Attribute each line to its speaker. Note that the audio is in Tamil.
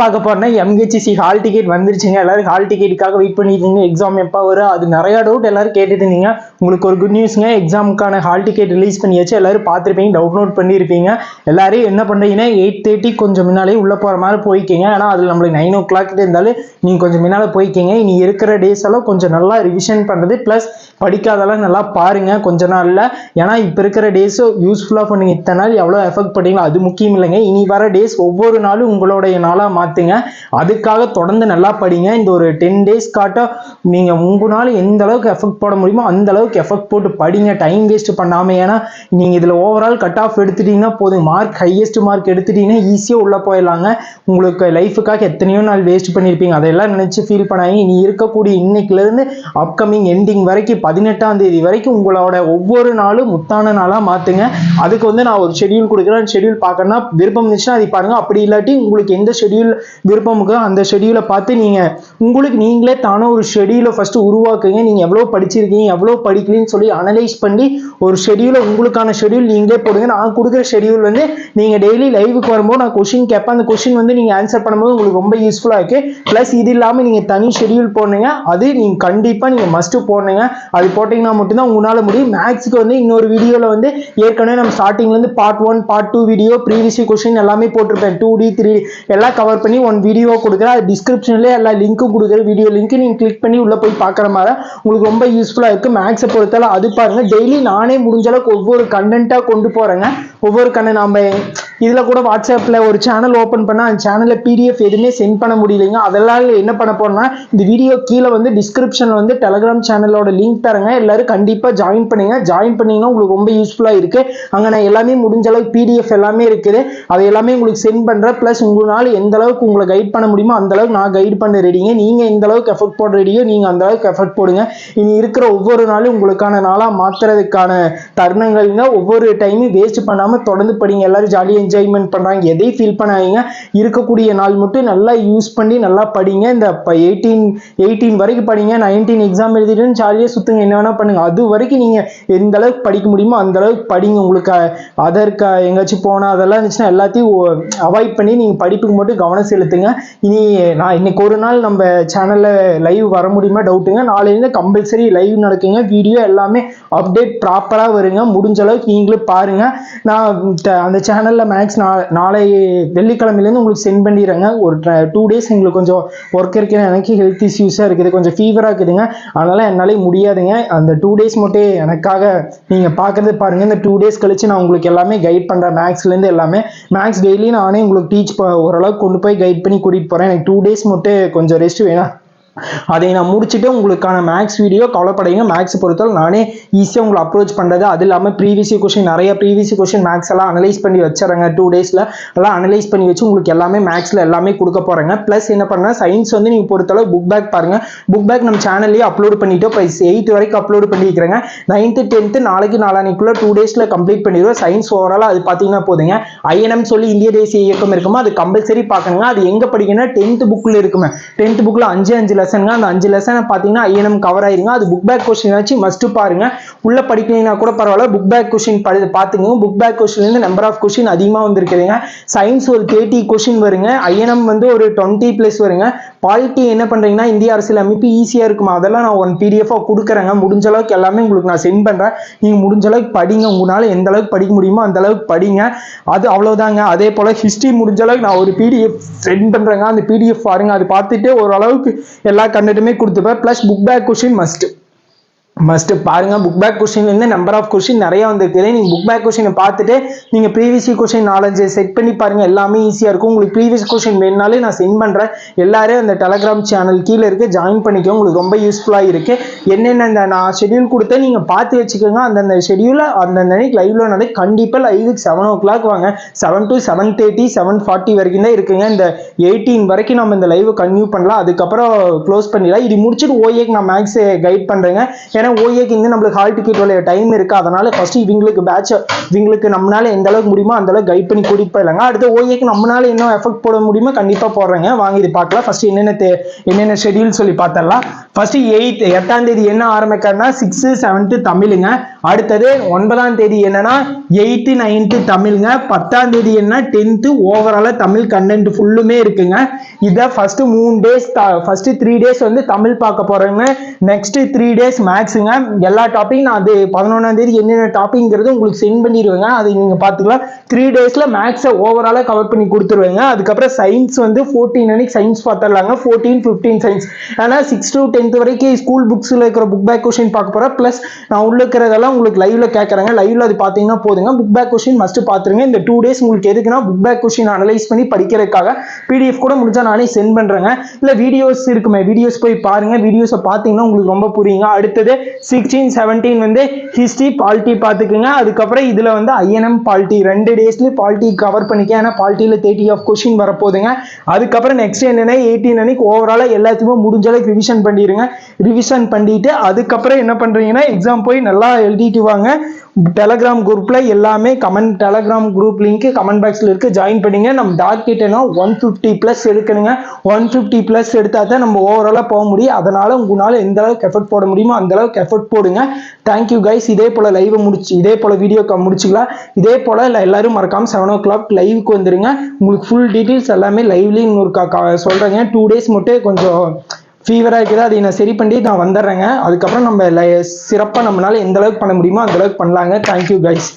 Speaker 1: பார்க்க போறேன்னா எம்ஹெச்சிசி ஹால் டிக்கெட் வந்துருச்சுங்க. எல்லாரும் ஹால் டிக்கெட்டுக்காக வெயிட் பண்ணிட்டு இருந்தீங்க எக்ஸாம் எப்போ வரும்? அது நிறைய டவுட் எல்லாரும் கேட்டுட்டு இருந்தீங்க. உங்களுக்கு ஒரு குட் நியூஸ்ங்க எக்ஸாமுக்கான ஹால் டிக்கெட் ரிலீஸ் பண்ணியாச்சு. எல்லாரும் பார்த்துருப்பீங்க டவுன்லோட் பண்ணியிருப்பீங்க எல்லாரும் என்ன பண்ணுறீங்கன்னா எயிட் தேர்ட்டி கொஞ்சம் முன்னாலே உள்ளே போகிற மாதிரி போய்க்கிங்க. ஆனால் அதில் நம்மளுக்கு நைன் ஓ கிளாக் இருந்தாலும் நீங்கள் கொஞ்சம் முன்னால் போய்க்கிங்க. இனி இருக்கிற டேஸ் எல்லாம் கொஞ்சம் நல்லா ரிவிஷன் பண்ணுறது ப்ளஸ் படிக்காதெல்லாம் நல்லா பாருங்க கொஞ்ச நாள்ல. ஏன்னா இப்போ இருக்கிற டேஸ் யூஸ்ஃபுல்லாக பண்ணுங்க. இத்தனை நாள் எவ்வளோ எஃபெக்ட் பண்ணீங்களோ அது முக்கியம் இல்லைங்க. இனி வர டேஸ் ஒவ்வொரு நாளும் உங்களுடைய நாளாக மாற்றுங்க அதுக்காக தொடர்ந்து நல்லா படிங்க. இந்த ஒரு டென் டேஸ் காட்ட நீங்கள் உங்களால் எந்த அளவுக்கு எஃபெக்ட் போட முடியுமோ அந்த அளவுக்கு எஃபெக்ட் போட்டு படிங்க. டைம் வேஸ்ட் பண்ணாமல் ஏன்னா நீங்கள் இதில் ஓவரால் கட் ஆஃப் எடுத்துட்டீங்கன்னா போதும். மார்க் ஹையஸ்ட் மார்க் எடுத்துட்டீங்கன்னா ஈஸியாக உள்ளே போயிடலாங்க. உங்களுக்கு லைஃபுக்காக எத்தனையோ நாள் வேஸ்ட் பண்ணியிருப்பீங்க அதெல்லாம் நினச்சி ஃபீல் பண்ணாங்க இனி இருக்கக்கூடிய இன்னைக்குலேருந்து அப்கமிங் எண்டிங் வரைக்கும் பதினெட்டாம் தேதி வரைக்கும் உங்களோட ஒவ்வொரு நாளும் முத்தான நாளாக மாற்றுங்க அதுக்கு வந்து நான் ஒரு ஷெடியூல் கொடுக்குறேன். ஷெடியூல் பார்க்கணும்னா விருப்பம் இருந்துச்சுன்னா அதை பாருங்க. அப்படி இல்லாட்டி உங்களுக்கு எந்த ஷெடியூல் விருப்பம் இருக்கோ அந்த ஷெடியூலை பார்த்து நீங்கள் உங்களுக்கு நீங்களே தானே ஒரு ஷெடியூலை ஃபஸ்ட்டு உருவாக்குங்க. நீங்கள் எவ்வளோ படிச்சிருக்கீங்க எவ்வளோ படிக்கலன்னு சொல்லி அனலைஸ் பண்ணி ஒரு ஷெடியூலை உங்களுக்கான ஷெடியூல் நீங்களே போடுங்க. நான் கொடுக்குற ஷெடியூல் வந்து நீங்கள் டெய்லி லைவுக்கு வரும்போது நான் கொஷின் கேட்பேன். அந்த கொஷின் வந்து நீங்கள் ஆன்சர் பண்ணும்போது உங்களுக்கு ரொம்ப யூஸ்ஃபுல்லாக இருக்குது ப்ளஸ் இது இல்லாமல் நீங்கள் தனி ஷெடியூல் போடுங்க அது நீங்கள் கண்டிப்பாக நீங்கள் மஸ்ட்டு போடுங்க அது போட்டிங்கன்னா மட்டும்தான் உங்களால் முடியும். மேக்ஸுக்கு வந்து இன்னொரு வீடியோவில் வந்து ஏற்கனவே நம்ம ஸ்டார்டிங்லேருந்து part one part two video previous question எல்லாமே போட்டிருப்பேன். டூ டி த்ரீ எல்லாம் கவர் பண்ணி ஒன் வீடியோ கொடுக்குறேன். அது டிஸ்கிரிப்ஷன்லேயே எல்லா லிங்க்கும் கொடுக்குற வீடியோ லிங்க்கு நீங்கள் கிளிக் பண்ணி உள்ளே போய் பார்க்குற மாதிரி உங்களுக்கு ரொம்ப யூஸ்ஃபுல்லாக இருக்குது மேக்ஸை பொறுத்தவரை அது பாருங்கள் டெய்லி நானே முடிஞ்ச அளவுக்கு ஒவ்வொரு கண்டென்ட்டாக கொண்டு போகிறேங்க ஒவ்வொரு கண்ணை நம்ம இதில் கூட வாட்ஸ்அப்பில் ஒரு சேனல் ஓப்பன் பண்ணால் அந்த சேனலில் பிடிஎஃப் எதுவுமே சென்ட் பண்ண முடியலைங்க. அதெல்லாம் என்ன பண்ண போறேன்னா இந்த வீடியோ கீழே வந்து டிஸ்கிரிப்ஷனில் வந்து டெலகிராம் சேனலோட லிங்க் தரேங்க. எல்லாரும் கண்டிப்பாக ஜாயின் பண்ணுங்க. ஜாயின் பண்ணிங்கன்னா உங்களுக்கு ரொம்ப யூஸ்ஃபுல்லாக இருக்குது அங்கே நான் எல்லாமே முடிஞ்ச அளவுக்கு பிடிஎஃப் எல்லாமே இருக்குது. அதை எல்லாமே உங்களுக்கு சென்ட் பண்ணுறேன் ப்ளஸ் உங்களால் எந்த அளவுக்கு உங்களை கைட் பண்ண முடியுமோ அந்த அளவுக்கு நான் கைட் பண்ண ரெடிங்க நீங்கள் எந்த அளவுக்கு எஃபர்ட் போட ரெடியோ நீங்கள் அந்த அளவுக்கு எஃபர்ட் போடுங்க. இனி இருக்கிற ஒவ்வொரு நாளும் உங்களுக்கான நாளாக மாற்றுறதுக்கான தருணங்கள்ங்க. ஒவ்வொரு டைமும் வேஸ்ட் பண்ணாமல் தொடர்ந்து படிங்க. எல்லோரும் ஜாலியாக என்ஜாய்மெண்ட் பண்ணுறாங்க எதையும் ஃபீல் பண்ணாதீங்க. இருக்கக்கூடிய நாள் மட்டும் நல்லா யூஸ் பண்ணி நல்லா படிங்க. இந்த இப்போ எயிட்டீன் எயிட்டீன் வரைக்கும் படிங்க. நைன்டீன் எக்ஸாம் எழுதிட்டு ஜாலியாக சுற்றுங்க என்ன வேணால் பண்ணுங்க. அது வரைக்கும் நீங்கள் எந்த அளவுக்கு படிக்க முடியுமோ அந்த அளவுக்கு படிங்க. உங்களுக்கு அதற்கு எங்கேயாச்சும் போனால் அதெல்லாம் இருந்துச்சுன்னா எல்லாத்தையும் அவாய்ட் பண்ணி நீங்கள் படிப்புக்கு மட்டும் கவனம் செலுத்துங்க. இனி நான் இன்னைக்கு ஒரு நாள் நம்ம சேனலில் லைவ் வர முடியுமா டவுட்டுங்க நாளையிலேருந்து கம்பல்சரி லைவ் நடக்குங்க. வீடியோ எல்லாமே அப்டேட் ப்ராப்பராக வருங்க. முடிஞ்ச அளவுக்கு நீங்களும் பாருங்கள் நான் அந்த சேனலில் மேக்ஸ் நா நாளை வெள்ளிக்கிழமையிலேருந்து உங்களுக்கு சென்ட் பண்ணிடுறேங்க. ஒரு டூ டேஸ் எங்களுக்கு கொஞ்சம் ஒர்க் இருக்கிற எனக்கு ஹெல்த் இஷ்யூஸாக இருக்குது. கொஞ்சம் ஃபீவராக இருக்குதுங்க. அதனால் என்னாலே முடியாதுங்க. அந்த டூ டேஸ் மட்டும் எனக்காக நீங்கள் பார்க்குறது பாருங்கள் இந்த டூ டேஸ் கழித்து நான் உங்களுக்கு எல்லாமே கைட் பண்ணுறேன் மேக்ஸ்லேருந்து எல்லாமே. மேக்ஸ் டெய்லி நானே உங்களுக்கு டீச் ஓரளவுக்கு கொண்டு போய் கைட் பண்ணி கூட்டிகிட்டு போகிறேன் எனக்கு டூ டேஸ் மட்டும் கொஞ்சம் ரெஸ்ட் வேணும் அதை நான் முடிச்சுட்டு உங்களுக்கான மேக்ஸ் வீடியோ கவலைப்படைங்க மேக்ஸ் பொறுத்தவரை நானே ஈஸியாக உங்களை அப்ரோச் பண்ணுறது அது இல்லாமல் ப்ரீவியஸ் கொஷின் நிறைய ப்ரீவியஸ் கொஷின் மேக்ஸ் எல்லாம் அனலைஸ் பண்ணி வச்சுறேங்க டூ டேஸில் எல்லாம் அனலைஸ் பண்ணி வச்சு உங்களுக்கு எல்லாமே மேக்ஸில் எல்லாமே கொடுக்க போகிறேங்க ப்ளஸ் என்ன பண்ணேன்? சயின்ஸ் வந்து நீங்கள் பொறுத்தளவு புக் பேக் பாருங்கள் புக் பேக் நம்ம சேனல்லேயே அப்லோட் பண்ணிட்டோம் இப்போ எயித் வரைக்கும் அப்லோட் பண்ணியிருக்கிறேங்க நைன்த்து டென்த்து நாளைக்கு நாளானிக்குள்ளே டூ டேஸில் கம்ப்ளீட் பண்ணிடுவோம் சயின்ஸ் ஓவராலாக அது பார்த்தீங்கன்னா போதுங்க. ஐஎன்எம் சொல்லி இந்திய தேசிய இயக்கம் இருக்குமோ அது கம்பல்சரி பார்க்கணுங்க அது எங்கே படிக்கணும்னா டென்த்து புக்கில் இருக்குமே டென்த் புக்கில் அஞ்சு அஞ்சு லெசனுங்க அந்த அஞ்சு லெசனை பார்த்தீங்கன்னா ஐஎன்எம் கவர் ஆயிருங்க. அது புக் பேக் கொஸ்டின் ஆச்சு மஸ்ட் பாருங்க. உள்ள படிக்கலைன்னா கூட பரவாயில்ல. புக் பேக் கொஸ்டின் படி பார்த்துங்க புக் பேக் கொஸ்டின்லேருந்து நம்பர் ஆஃப் கொஸ்டின் அதிகமாக வந்திருக்குதுங்க. சயின்ஸ் ஒரு தேர்ட்டி கொஸ்டின் வருங்க. ஐஎன்எம் வந்து ஒரு டுவெண்ட்டி ப்ளஸ் வருங்க. பாலிட்டி என்ன பண்ணுறீங்கன்னா இந்திய அரசியல் அமைப்பு ஈஸியாக இருக்குமா? அதெல்லாம் நான் ஒன் பிடிஎஃபாக கொடுக்குறேங்க. முடிஞ்ச அளவுக்கு எல்லாமே உங்களுக்கு நான் சென்ட் பண்ணுறேன் நீங்கள் முடிஞ்ச அளவுக்கு படிங்க. உங்களால் எந்த அளவுக்கு படிக்க முடியுமோ அந்த அளவுக்கு படிங்க. அது அவ்வளோதாங்க அதே போல் ஹிஸ்ட்ரி முடிஞ்ச அளவுக்கு நான் ஒரு பிடிஎஃப் சென்ட் பண்ணுறேங்க அந்த பிடிஎஃப் பாருங்க. அது பார்த்துட்டு ஓரளவுக்கு எல்லா கண்டென்ட்டுமே கொடுத்துப்பேன். Plus book back question must must பாருங்க புக் பேக் கொஷின்லேருந்து நம்பர் ஆஃப் கொஸ்டின் நிறைய வந்திருக்குது நீங்கள் புக் பேக் கொஸ்டினை பார்த்துட்டு நீங்கள் ப்ரீவியஸ் கொஸ்டின் நாலஞ்சு செட் பண்ணி பாருங்க. எல்லாமே ஈஸியாக இருக்கும். உங்களுக்கு ப்ரீவியஸ் கொஸ்டின் வேணுனாலே நான் சென்ட் பண்ணுறேன் எல்லாரும் அந்த டெலகிராம் சேனல் கீழே இருக்கு. ஜாயின் பண்ணிக்கோ உங்களுக்கு ரொம்ப யூஸ்ஃபுல்லாக இருக்கு. என்னென்ன இந்த நான் ஷெடியூல் கொடுத்தேன் நீங்கள் பார்த்து வச்சுக்கோங்க. அந்தந்த ஷெடியூலை அந்தந்த அன்னைக்கு லைவ்ல நடந்து கண்டிப்பாக லைவுக்கு செவன் ஓ கிளாக் வாங்க. Seven to seven thirty seven forty வரைக்கும் தான் இருக்குங்க. இந்த எயிட்டீன் வரைக்கும் நம்ம இந்த லைவை கன்யூ பண்ணலாம். அதுக்கப்புறம் க்ளோஸ் பண்ணிடலாம். இது முடிச்சுட்டு ஓஏக்கு நான் மேக்ஸ் கைட் பண்ணுறேங்க ஏன்னா ஓஏக்கு இன்னும் நம்மளுக்கு ஹால் டிக்கெட் உள்ள டைம் இருக்கு? அதனால ஃபர்ஸ்ட் இவங்களுக்கு பேட்ச் இவங்களுக்கு நம்மளால எந்த அளவுக்கு முடியுமோ அந்த அளவுக்கு கைட் பண்ணி கூட்டிட்டு போயிடலாங்க. அடுத்து ஓஏக்கு நம்மளால என்ன எஃபெக்ட் போட முடியுமோ கண்டிப்பாக போடுறேங்க. வாங்கி இது பார்க்கலாம். ஃபர்ஸ்ட் என்னென்ன தே- என்னென்ன ஷெடியூல் சொல்லி பார்த்தரலாம் ஃபர்ஸ்ட் எயித் எட்டாம் தேதி என்ன ஆரம்பிக்கிறதுனா சிக்ஸு செவன்த்து தமிழுங்க. அடுத்தது ஒன்பதாம் தேதி என்னன்னா எயித்து நைன்த்து தமிழ்ங்க. பத்தாம் தேதி என்ன? டென்த்து ஓவராலாக தமிழ் கண்டென்ட் ஃபுல்லுமே இருக்குங்க. இதை ஃபஸ்ட்டு மூணு டேஸ் ஃபஸ்ட்டு த்ரீ டேஸ் வந்து தமிழ் பார்க்க போறேங்க. நெக்ஸ்ட்டு த்ரீ டேஸ் மேக்ஸுங்க எல்லா டாபிக் நான் அது பதினொன்றாம் தேதி என்னென்ன டாப்பிங்கிறது உங்களுக்கு சென்ட் பண்ணிடுவேங்க. அது நீங்கள் பார்த்துக்கலாம். த்ரீ டேஸில் மேக்ஸை ஓவராலாக கவர் பண்ணி கொடுத்துருவேங்க. அதுக்கப்புறம் சயின்ஸ் வந்து ஃபோர்டீன் அன்னைக்கு சயின்ஸ் பார்த்துடலாங்க. ஃபோர்டீன் ஃபிஃப்டீன் சயின்ஸ் ஏன்னா சிக்ஸ் டு டென்த் வரைக்கும் ஸ்கூல் புக்ஸில் இருக்கிற புக் பேக் கொஷின் பார்க்க போகிறேன் ப்ளஸ் நான் உள்ள இருக்கிறதெல்லாம் உங்களுக்கு லைவ்ல கேட்குறேங்க லைவ்ல அது பார்த்தீங்கன்னா போதுங்க. புக் பேக் கொஷின் மஸ்ட் பார்த்துருங்க இந்த டூ டேஸ் உங்களுக்கு எதுக்குன்னா புக் பேக் கொஷின் அனலைஸ் பண்ணி படிக்கிறதுக்காக பிடிஎஃப் கூட முடிஞ்சா நானே சென்ட் பண்றேங்க. இல்லை வீடியோஸ் இருக்குமே. வீடியோஸ் போய் பாருங்க. வீடியோஸை பார்த்தீங்கன்னா உங்களுக்கு ரொம்ப புரியுங்க. அடுத்தது சிக்ஸ்டீன் செவன்டீன் வந்து ஹிஸ்ட்ரி பால்ட்டி பார்த்துக்குங்க அதுக்கப்புறம் இதில் வந்து ஐஎன்எம் பால்ட்டி ரெண்டு டேஸ்லேயும் பால்ட்டி கவர் பண்ணிக்க. ஏன்னா பாலிட்டியில் தேர்ட்டி ஆஃப் கொஷின் வரப்போகுதுங்க. அதுக்கப்புறம் நெக்ஸ்ட் என்னன்னா எயிட்டீன் அன்னைக்கு ஓவராலாக எல்லாத்தையுமே முடிஞ்ச அளவுக்கு ரிவிஷன் பண்ணிடுங்க ரிவிஷன் பண்ணிட்டு அதுக்கப்புறம் என்ன பண்ணுறீங்கன்னா எக்ஸாம் போய் நல்லா எழுதிட்டு வாங்க. டெலகிராம் குரூப்ல எல்லாமே comment Telegram group link comment பாக்ஸ்ல இருக்கு. ஜாயின் பண்ணிங்க. நம்ம டாக் ஒன் ஃபிஃப்டி ப்ளஸ் எடுக்கணுங்க. ஒன் ஃபிஃப்டி ப்ளஸ் எடுத்தா தான் நம்ம ஓவராலாக போக முடியும். அதனால உங்களால் எந்த அளவுக்கு எஃபர்ட் போட முடியுமோ அந்த அளவுக்கு எஃபர்ட் போடுங்க. தேங்க்யூ கைஸ் இதே போல லைவ் முடிச்சு இதே போல வீடியோ முடிச்சுக்கலாம். இதே போல இல்ல எல்லாரும் மறக்காம செவன் ஓ கிளாக் லைவுக்கு வந்துருங்க. உங்களுக்கு ஃபுல் டீட்டெயில்ஸ் எல்லாமே லைவ்லயும் ஒரு கா- சொல்றேங்க. டூ டேஸ் மட்டும் கொஞ்சம் ஃபீவராக இருக்குது அதை நான் சரி பண்ணி நான் வந்துடுறேங்க. அதுக்கப்புறம் நம்ம சிறப்பாக நம்மளால எந்த அளவுக்கு பண்ண முடியுமோ அந்த அளவுக்கு பண்ணலாங்க. Thank you guys